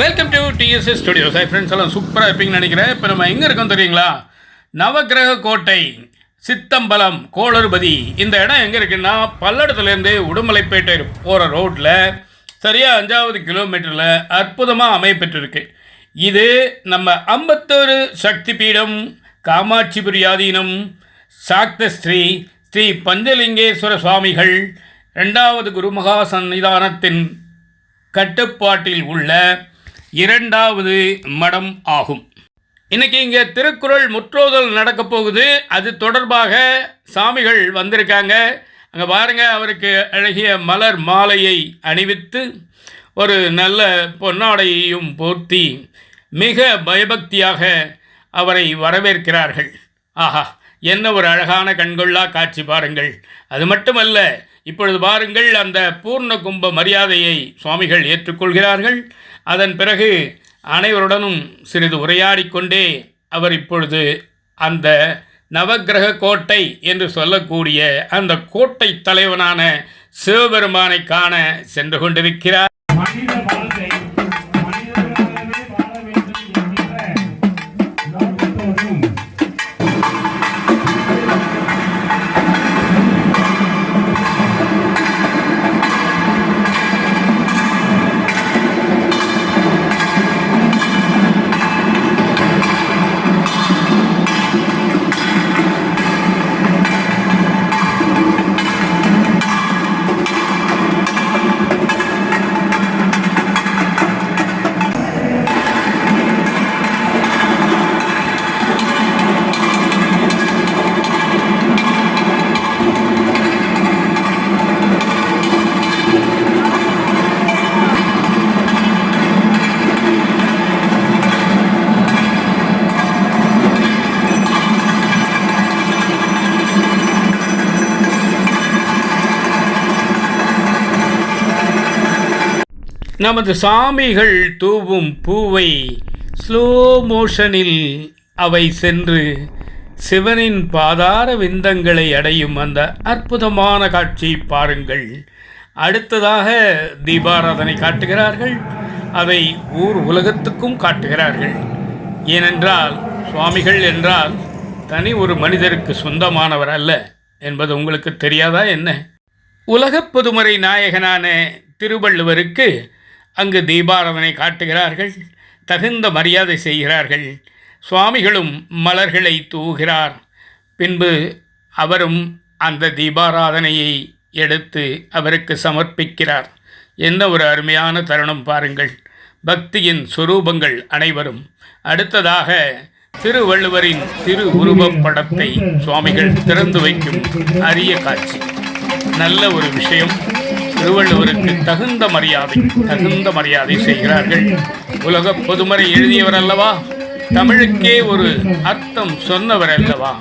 Welcome to DSS studios sir friends எல்லாம் சூப்பராக இருப்பீங்கன்னு நினைக்கிறேன். இப்போ நம்ம எங்கே இருக்கோம் தெரியுங்களா? நவக்கிரக கோட்டை சித்தம்பலம் கோளறுபதி. இந்த இடம் எங்கே இருக்குன்னா பல்லடத்துலேருந்து உடுமலைப்பேட்டை போகிற ரோட்டில் சரியாக அஞ்சாவது கிலோமீட்டரில் அற்புதமாக அமையப்பெற்றிருக்கு இது நம்ம அம்பத்தூர் சக்தி பீடம் காமாட்சிபுரி ஆதீனம் சாக்தஸ்ரீ ஸ்ரீ பஞ்சலிங்கேஸ்வர சுவாமிகள் ரெண்டாவது குருமகா சன்னிதானத்தின் கட்டுப்பாட்டில் உள்ள இரண்டாவது மடம் ஆகும். இன்னைக்கு இங்கே திருக்குறள் முற்றோதல் நடக்க போகுது. அது தொடர்பாக சாமிகள் வந்திருக்காங்க. அங்கே பாருங்க அவருக்கு அழகிய மலர் மாலையை அணிவித்து ஒரு நல்ல பொன்னாடையையும் போர்த்தி மிக பயபக்தியாக அவரை வரவேற்கிறார்கள். ஆஹா என்ன ஒரு அழகான கண்கொள்ளா காட்சி பாருங்கள். அது மட்டுமல்ல இப்பொழுது பாருங்கள் அந்த பூர்ண கும்ப மரியாதையை சுவாமிகள் ஏற்றுக்கொள்கிறார்கள். அதன் பிறகு அனைவருடனும் சிறிது உரையாடிக்கொண்டே அவர் இப்பொழுது அந்த நவகிரக கோட்டை என்று சொல்லக்கூடிய அந்த கோட்டை தலைவனான சிவபெருமானை காண சென்று கொண்டிருக்கிறார். நமது சாமிகள் தூவும் பூவை ஸ்லோ மோஷனில் அவை சென்று சிவனின் பாதார விந்தங்களை அடையும் அந்த அற்புதமான காட்சி பாருங்கள். அடுத்ததாக தீபாராதனை காட்டுகிறார்கள். அதை ஊர் உலகத்துக்கும் காட்டுகிறார்கள். ஏனென்றால் சுவாமிகள் என்றால் தனி ஒரு மனிதருக்கு சொந்தமானவர் அல்ல என்பது உங்களுக்கு தெரியாதா என்ன? உலகப் பொதுமறை நாயகனான திருவள்ளுவருக்கு அங்கு தீபாராதனை காட்டுகிறார்கள் தகுந்த மரியாதை செய்கிறார்கள். சுவாமிகளும் மலர்களை தூவுகிறார் பின்பு அவரும் அந்த தீபாராதனையை எடுத்து அவருக்கு சமர்ப்பிக்கிறார். என்ன ஒரு அருமையான தருணம் பாருங்கள். பக்தியின் சுரூபங்கள் அனைவரும். அடுத்ததாக திருவள்ளுவரின் திரு உருவப் படத்தை சுவாமிகள் திறந்து வைக்கும் அரிய காட்சி. நல்ல ஒரு விஷயம். திருவள்ளுவருக்கு தகுந்த மரியாதை தகுந்த மரியாதை செய்கிறார்கள். உலக பொதுமறை எழுதியவர் அல்லவா தமிழுக்கே ஒரு அர்த்தம் சொன்னவர் அல்லவா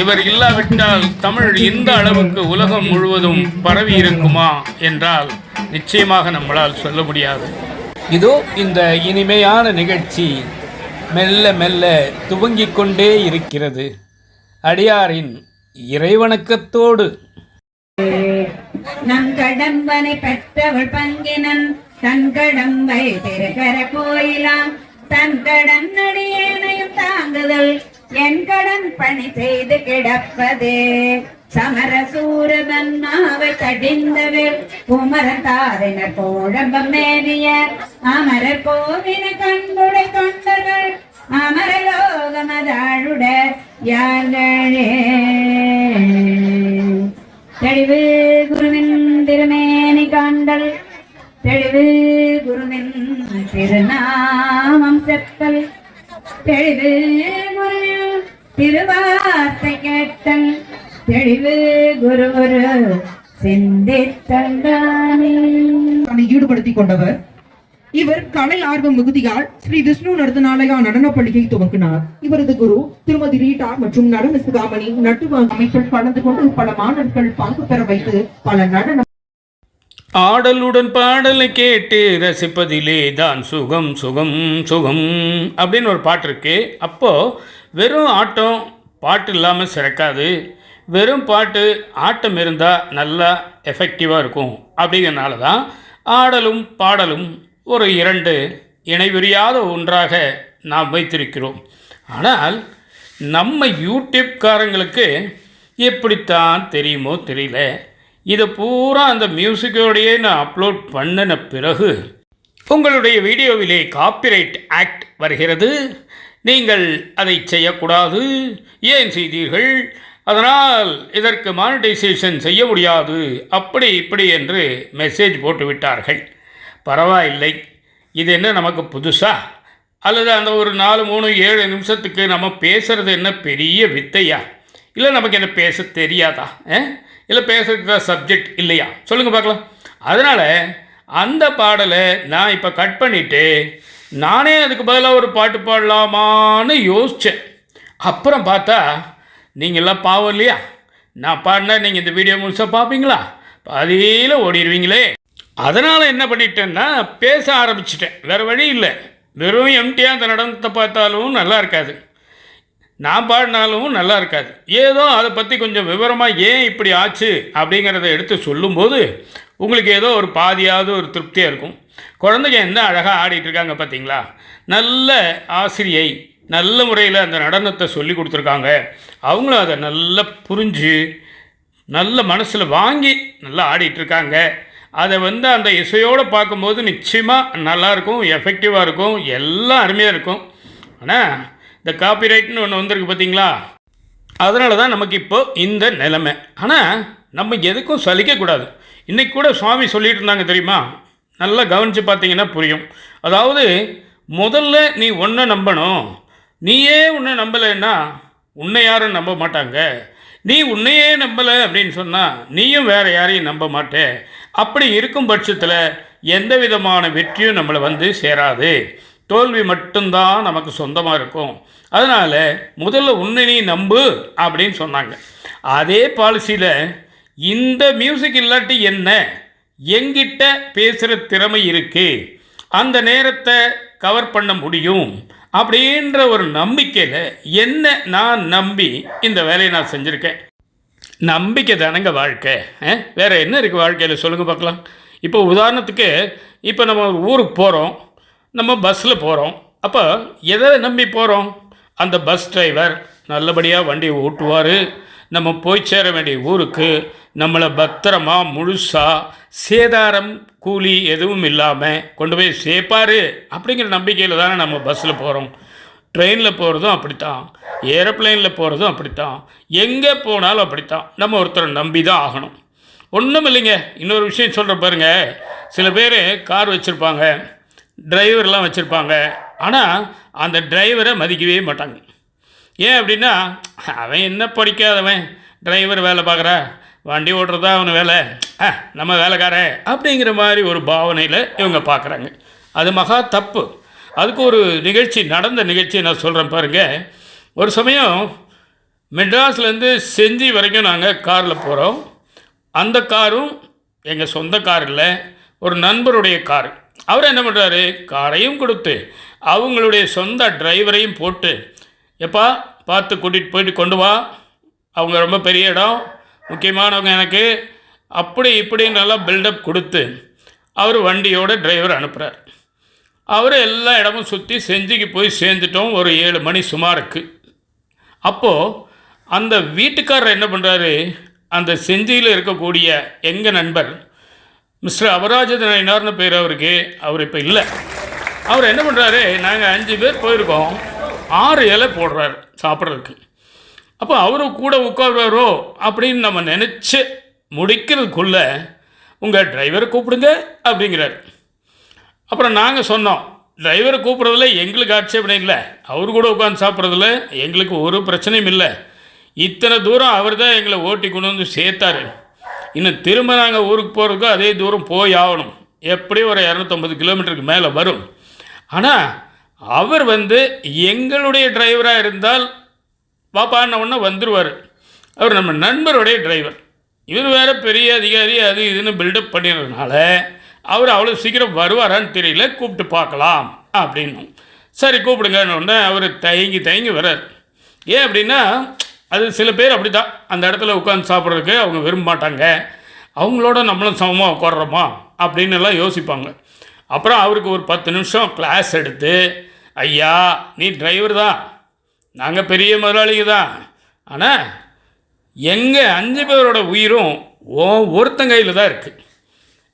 இவர் இல்லாவிட்டால் தமிழ் இந்த அளவுக்கு உலகம் முழுவதும் பரவி இருக்குமா என்றால் நிச்சயமாக நம்மளால் சொல்ல முடியாது. இதோ இந்த இனிமையான நிகழ்ச்சி மெல்ல மெல்ல துவங்கிக் கொண்டே இருக்கிறது. அடியாரின் இறைவணக்கத்தோடு நம் கடம்பனை பெற்றவள் பங்கினன் தன் கடம்பை திருகர கோயிலாம். தன் கடன் அடியேனையும் தாங்குதல் என் கடன் பணி செய்து கிடப்பதே. சமர சூரதன் மாவை குமரன் தாரினர் கோழம்பம் மேவிய அமரர் கோவின கண்புடை தொண்டர்கள் அமரலோகமதாழுட யார்களே தெளிவு குருவின் திருமேனி காண்டல். தெளிவு குருவின் திருநாமம் செத்தல். தெளிவு குரு திருவார்த்தை கேட்டல். தெளிவு குரு குரு சிந்தித்தந்தானே தன்னை ஈடுபடுத்திக் கொண்டவர் இவர் கலை ஆர்வம் மிகுதியால் ஸ்ரீ விஷ்ணு நடனநாளயா நடன பள்ளியை துவங்கினார். இவரது குரு திருமதி ரீட்டா மற்றும் நடன சுகாமணி நட்டுவ அமைப்பில் கலந்து கொண்டு பல மாணவர்கள் பங்கு பெற வைத்து பல நடன ஆடலுடன் பாடலை கேட்டு ரசிப்பதிலே தான் சுகம் சுகம் சுகம் அப்படின்னு ஒரு பாட்டு இருக்கு. அப்போது வெறும் ஆட்டம் பாட்டு இல்லாமல் சிறக்காது. வெறும் பாட்டு ஆட்டம் இருந்தால் நல்லா எஃபெக்டிவாக இருக்கும் அப்படிங்கிறனால தான் ஆடலும் பாடலும் ஒரு இரண்டு இணைவிரியாத ஒன்றாக நாம் வைத்திருக்கிறோம். ஆனால் நம்ம யூடியூப்காரங்களுக்கு எப்படித்தான் தெரியுமோ தெரியல. இதை பூரா அந்த மியூசிக்கோடையே நான் அப்லோட் பண்ணின பிறகு உங்களுடைய வீடியோவிலே காப்பிரைட் ஆக்ட் வருகிறது. நீங்கள் அதை செய்யக்கூடாது. ஏன் செய்தீர்கள்? அதனால் இதற்கு மானிட்டைசேஷன் செய்ய முடியாது. அப்படி இப்படி என்று மெசேஜ் போட்டுவிட்டார்கள். பரவாயில்லை. இது என்ன நமக்கு புதுசா? அல்லது அந்த ஒரு நாலு மூணு ஏழு நிமிஷத்துக்கு நம்ம பேசுகிறது என்ன பெரிய வித்தையா? இல்லை நமக்கு என்ன பேச தெரியாதா? இல்லை பேசுறதுக்கு தான் சப்ஜெக்ட் இல்லையா? சொல்லுங்கள் பார்க்கலாம். அதனால் அந்த பாடலை நான் இப்போ கட் பண்ணிவிட்டு நானே அதுக்கு பதிலாக ஒரு பாட்டு பாடலாமான்னு யோசித்தேன் அப்புறம் பார்த்தா நீங்கள்லாம் பாவம் இல்லையா? நான் பாடினா நீங்கள் இந்த வீடியோ முழுசாக பார்ப்பீங்களா? பாதியில் ஓடிடுவீங்களே அதனால் என்ன பண்ணிட்டேன்னா பேச ஆரம்பிச்சிட்டேன். வேறு வழி இல்லை. வெறும் எம்டியாக அந்த நடனத்தை பார்த்தாலும் நல்லா இருக்காது. நான் பாடினாலும் நல்லா இருக்காது. ஏதோ அதை பற்றி கொஞ்சம் விவரமாக ஏன் இப்படி ஆச்சு அப்படிங்கிறத எடுத்து சொல்லும்போது உங்களுக்கு ஏதோ ஒரு பாதியாவது ஒரு திருப்தியாக இருக்கும். குழந்தைங்க என்ன அழகாக ஆடிட்டு இருக்காங்க பார்த்தீங்களா நல்ல ஆசிரியை நல்ல முறையில் அந்த நடனத்தை சொல்லி கொடுத்துருக்காங்க. அவங்களும் அதை நல்லா புரிஞ்சு நல்ல மனசில் வாங்கி நல்லா ஆடிட்டுருக்காங்க அதை வந்து அந்த இசையோடு பார்க்கும்போது நிச்சயமாக நல்லாயிருக்கும் எஃபெக்டிவாக இருக்கும் எல்லாம் அருமையாக இருக்கும். ஆனால் இந்த காப்பிரைட்னு ஒன்று வந்திருக்கு பார்த்தீங்களா அதனால தான் நமக்கு இப்போது இந்த நிலைமை. ஆனால் நம்ம எதுக்கும் சலிக்கக்கூடாது. இன்றைக்கி கூட சுவாமி சொல்லிட்டு இருந்தாங்க தெரியுமா? நல்லா கவனித்து பார்த்தீங்கன்னா புரியும். அதாவது முதல்ல நீ ஒன்றை நம்பணும். நீயே உன்னை நம்பலைன்னா உன்னை யாரும் நம்ப மாட்டாங்க. நீ உன்னையே நம்பலை அப்படின்னு சொன்னால் நீயும் வேறு யாரையும் நம்ப மாட்டே. அப்படி இருக்கும் பட்சத்தில் எந்த விதமான வெற்றியும் நம்மளை வந்து சேராது. தோல்வி மட்டும்தான் நமக்கு சொந்தமாக இருக்கும். அதனால் முதல்ல உன்னை நம்பு அப்படின்னு சொன்னாங்க. அதே பாலிசியில் இந்த மியூசிக் இல்லாட்டி என்ன? எங்கிட்ட பேசுகிற திறமை இருக்குது அந்த நேரத்தை கவர் பண்ண முடியும். அப்படின்ற ஒரு நம்பிக்கையில் என்ன நான் நம்பி இந்த வேலையை நான் செஞ்சுருக்கேன். நம்பிக்கை தானங்க வாழ்க்கை வேறு என்ன இருக்குது வாழ்க்கையில்? சொல்லுங்கள் பார்க்கலாம். இப்போ உதாரணத்துக்கு இப்போ நம்ம ஒரு ஊருக்கு போகிறோம் நம்ம பஸ்ஸில் போகிறோம் அப்போ எதை நம்பி போகிறோம் அந்த பஸ் டிரைவர் நல்லபடியாக வண்டி ஓட்டுவார். நம்ம போய் சேர வேண்டிய ஊருக்கு நம்மளை பத்திரமா முழுசாக சேதாரம் கூலி எதுவும் இல்லாமல் கொண்டு போய் சேர்ப்பார். அப்படிங்கிற நம்பிக்கையில் தானே நம்ம பஸ்ஸில் போகிறோம் ட்ரெயினில் போகிறதும் அப்படித்தான். ஏரோப்ளேனில் போகிறதும் அப்படித்தான். எங்கே போனாலும் அப்படித்தான். நம்ம ஒருத்தரை நம்பி தான் ஆகணும். ஒன்றும் இல்லைங்க இன்னொரு விஷயம் சொல்கிற பாருங்க. சில பேர் கார் வச்சுருப்பாங்க. டிரைவர்லாம் வச்சுருப்பாங்க. ஆனால் அந்த டிரைவரை மதிக்கவே மாட்டாங்க. ஏன் அப்படின்னா அவன் என்ன படிக்காதவன்? டிரைவர் வேலை பார்க்குற? வண்டி ஓட்டுறதா அவன் வேலை? ஆ நம்ம வேலைக்காரன் அப்படிங்கிற மாதிரி ஒரு பாவனையில் இவங்க பார்க்குறாங்க. அது மகா தப்பு. அதுக்கு ஒரு நிகழ்ச்சி நடந்த நிகழ்ச்சியை நான் சொல்கிறேன் பாருங்கள் ஒரு சமயம் மெட்ராஸ்லேருந்து செஞ்சி வரைக்கும் நாங்கள் காரில் போகிறோம் அந்த காரும் எங்கள் சொந்த கார் இல்லை ஒரு நண்பருடைய கார். அவர் என்ன பண்ணுறாரு காரையும் கொடுத்து அவங்களுடைய சொந்த டிரைவரையும் போட்டு எப்பா பார்த்து கூட்டிகிட்டு போயிட்டு கொண்டு வா. அவங்க ரொம்ப பெரிய இடம் முக்கியமானவங்க எனக்கு. அப்படி இப்படி நல்லா பில்டப் கொடுத்து அவர் வண்டியோட டிரைவர் அனுப்புகிறார் அவர் எல்லா இடமும் சுற்றி செஞ்சிக்கு போய் சேர்ந்துட்டோம் ஒரு ஏழு மணி சுமாருக்கு. அப்போது அந்த வீட்டுக்காரர் என்ன பண்ணுறாரு அந்த செஞ்சியில் இருக்கக்கூடிய எங்கள் நண்பர் மிஸ்டர் அபராஜினார்னு பேர் அவருக்கு அவர் இப்போ இல்லை. அவர் என்ன பண்ணுறாரு நாங்கள் அஞ்சு பேர் போயிருக்கோம். ஆறு இலை போடுறாரு சாப்பிட்றதுக்கு. அப்போ அவரும் கூட உட்காருவாரோ அப்படின்னு நம்ம நினச்சி முடிக்கிறதுக்குள்ள உங்கள் டிரைவரை கூப்பிடுங்க அப்படிங்கிறார். அப்புறம் நாங்கள் சொன்னோம் டிரைவரை கூப்பிட்றதுல எங்களுக்கு ஆட்சேபனை இல்லை. அவர் கூட உட்காந்து சாப்பிட்றதுல எங்களுக்கு ஒரு பிரச்சனையும் இல்லை. இத்தனை தூரம் அவர் தான் எங்களை ஓட்டி கொண்டு வந்து சேர்த்தாரு. இன்னும் திரும்ப நாங்கள் ஊருக்கு போகிறதுக்கு அதே தூரம் போய் ஆகணும். எப்படியும் ஒரு இரநூத்தம்பது கிலோமீட்டருக்கு மேலே வரும். ஆனால் அவர் வந்து எங்களுடைய டிரைவராக இருந்தால் பாப்பான்ன உடனே வந்துடுவார் அவர் நம்ம நண்பருடைய டிரைவர் இவர் வேறு பெரிய அதிகாரி அது இதுன்னு பில்டப் பண்ணிடுறதுனால அவர் அவ்வளோ சீக்கிரம் வருவாரான்னு தெரியல கூப்பிட்டு பார்க்கலாம் அப்படின்னு. சரி கூப்பிடுங்கன்னு உடனே அவர் தயங்கி தயங்கி வர்றார். ஏன் அப்படின்னா அது சில பேர் அப்படி தான் அந்த இடத்துல உட்காந்து சாப்பிட்றதுக்கு அவங்க விரும்ப மாட்டாங்க அவங்களோட நம்மளும் சமமாக உட்காடுறோமா அப்படின்னு எல்லாம் யோசிப்பாங்க. அப்புறம் அவருக்கு ஒரு பத்து நிமிஷம் கிளாஸ் எடுத்து ஐயா நீ டிரைவர் தான். நாங்கள் பெரிய முதலாளிங்க தான். ஆனால் எங்கள் அஞ்சு பேரோட உயிரும் ஓ ஒருத்தன் கையில் தான் இருக்குது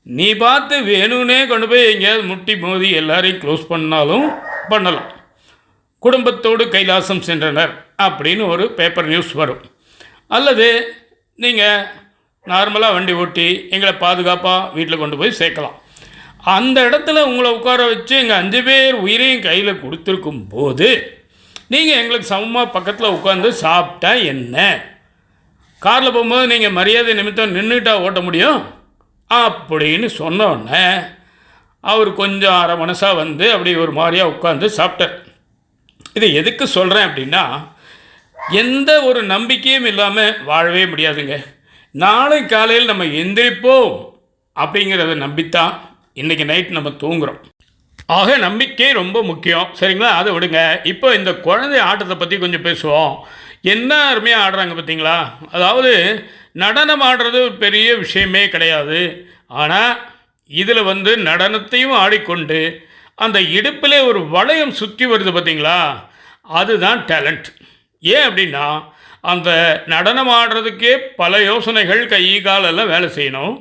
நீ பார்த்து வேணும்னே கொண்டு போய் எங்கேயாவது முட்டி மோதி எல்லாரையும் க்ளோஸ் பண்ணாலும் பண்ணலாம். குடும்பத்தோடு கைலாசம் சென்றனர் அப்படின்னு ஒரு பேப்பர் நியூஸ் வரும். அல்லது நீங்கள் நார்மலாக வண்டி ஓட்டி எங்களை பாதுகாப்பாக வீட்டில் கொண்டு போய் சேர்க்கலாம். அந்த இடத்துல உங்களை உட்கார வச்சு எங்கள் அஞ்சு பேர் உயிரையும் கையில் கொடுத்துருக்கும் போது நீங்கள் எங்களுக்கு சமமாக பக்கத்தில் உட்காந்து சாப்பிட்டா என்ன? காரில் போகும்போது நீங்கள் மரியாதை நிமித்தம் நின்றுட்டா ஓட்ட முடியும்? அப்படின்னு சொன்னோடனே அவர் கொஞ்சம் அரை மனசாக வந்து அப்படி ஒரு மாதிரியாக உட்காந்து சாப்பிட்டார். இது எதுக்கு சொல்கிறேன் அப்படின்னா எந்த ஒரு நம்பிக்கையும் இல்லாமல் வாழவே முடியாதுங்க. நாளை காலையில் நம்ம எந்திரிப்போம் அப்படிங்கிறத நம்பித்தான் இன்றைக்கி நைட் நம்ம தூங்குறோம். ஆக நம்பிக்கை ரொம்ப முக்கியம். சரிங்களா? அதை விடுங்க. இப்போ இந்த குழந்தை ஆட்டத்தை பற்றி கொஞ்சம் பேசுவோம். என்ன அருமையாக ஆடுறாங்க பார்த்தீங்களா? அதாவது நடனம் ஆடுறது ஒரு பெரிய விஷயமே கிடையாது. ஆனால் இதில் வந்து நடனத்தையும் ஆடிக்கொண்டு அந்த இடுப்பில் ஒரு வளையம் சுற்றி வருது பார்த்தீங்களா அதுதான் டேலண்ட் ஏன் அப்படின்னா அந்த நடனம் ஆடுறதுக்கே பல யோசனைகள் கை காலெல்லாம் வேலை செய்யணும்.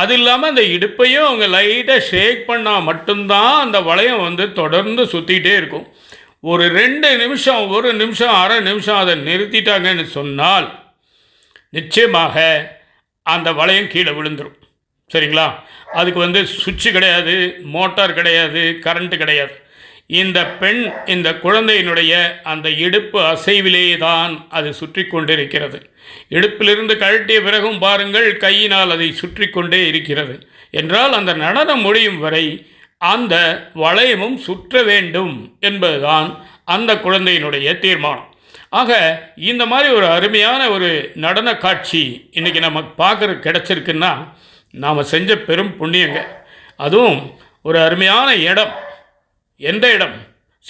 அது இல்லாமல் அந்த இடுப்பையும் அவங்க லைட்டாக ஷேக் பண்ணால் மட்டும்தான் அந்த வளையம் வந்து தொடர்ந்து சுற்றிக்கிட்டே இருக்கும். ஒரு ரெண்டு நிமிஷம் ஒரு நிமிஷம் அரை நிமிஷம் அதை நிறுத்திட்டாங்கன்னு சொன்னால் நிச்சயமாக அந்த வளையம் கீழே விழுந்துடும் சரிங்களா? அதுக்கு வந்து சுவிட்சு கிடையாது மோட்டார் கிடையாது கரண்ட்டு கிடையாது. இந்த பெண் இந்த குழந்தையினுடைய அந்த இடுப்பு அசைவிலேயே தான் அது சுற்றி கொண்டிருக்கிறது. இடுப்பிலிருந்து கழட்டிய பிறகும் பாருங்கள் கையினால் அதை சுற்றி கொண்டே இருக்கிறது. என்றால் அந்த நடனம் முடியும் வரை அந்த வளையமும் சுற்ற வேண்டும் என்பதுதான் அந்த குழந்தையினுடைய தீர்மானம். ஆக இந்த மாதிரி ஒரு அருமையான ஒரு நடன காட்சி இன்றைக்கி நமக்கு பார்க்குற கிடச்சிருக்குன்னா நாம் செஞ்ச பெரும் புண்ணியங்க. அதுவும் ஒரு அருமையான இடம். எந்த இடம்?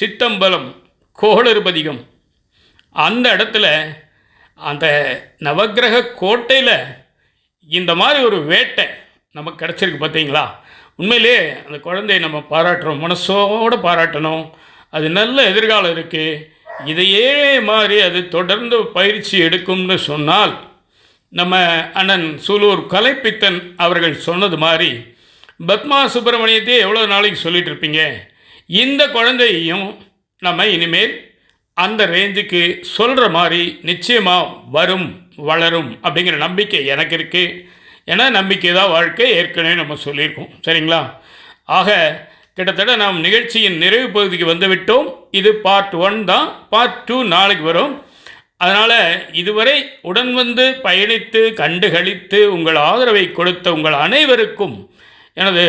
சித்தம்பலம் கோளறுபதிகம். அந்த இடத்துல அந்த நவக்கிரக கோட்டையில் இந்த மாதிரி ஒரு வேட்டை நமக்கு கிடச்சிருக்கு பார்த்தீங்களா? உண்மையிலே அந்த குழந்தையை நம்ம பாராட்டுறோம் மனசோடு பாராட்டணும். அது நல்ல எதிர்காலம் இருக்குது இதையே மாதிரி அது தொடர்ந்து பயிற்சி எடுக்கும்னு சொன்னால் நம்ம அண்ணன் சூலூர் கலைப்பித்தன் அவர்கள் சொன்னது மாதிரி பத்மா சுப்பிரமணியத்தையே எவ்வளோ நாளைக்கு சொல்லிட்டு இருப்பீங்க இந்த குழந்தையையும் நம்ம இனிமேல் அந்த ரேஞ்சுக்கு சொல்கிற மாதிரி நிச்சயமாக வரும் வளரும் அப்படிங்கிற நம்பிக்கை எனக்கு இருக்குது ஏன்னா நம்பிக்கை தான் வாழ்க்கை ஏற்கனவே நம்ம சொல்லியிருக்கோம். சரிங்களா? ஆக கிட்டத்தட்ட நாம் நிகழ்ச்சியின் நிறைவு பகுதிக்கு வந்துவிட்டோம். இது பார்ட் ஒன் தான். பார்ட் டூ நாளைக்கு வரும். அதனால் இதுவரை உடன் வந்து பயணித்து கண்டுகளித்து உங்கள் ஆதரவை கொடுத்த உங்கள் அனைவருக்கும் எனது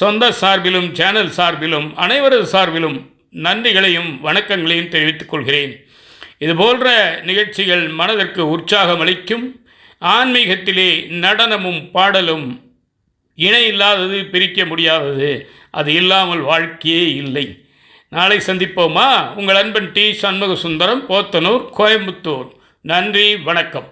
சொந்த சார்பிலும் சேனல் சார்பிலும் அனைவரது சார்பிலும் நன்றிகளையும் வணக்கங்களையும் தெரிவித்துக் கொள்கிறேன். இது போன்ற நிகழ்ச்சிகள் மனதிற்கு உற்சாகம் அளிக்கும். ஆன்மீகத்திலே நடனமும் பாடலும் இணை இல்லாதது பிரிக்க முடியாதது. அது இல்லாமல் வாழ்க்கையே இல்லை. நாளை சந்திப்போமா? உங்கள் அன்பன் டி சண்முக சுந்தரம் போத்தனூர் கோயம்புத்தூர். நன்றி வணக்கம்.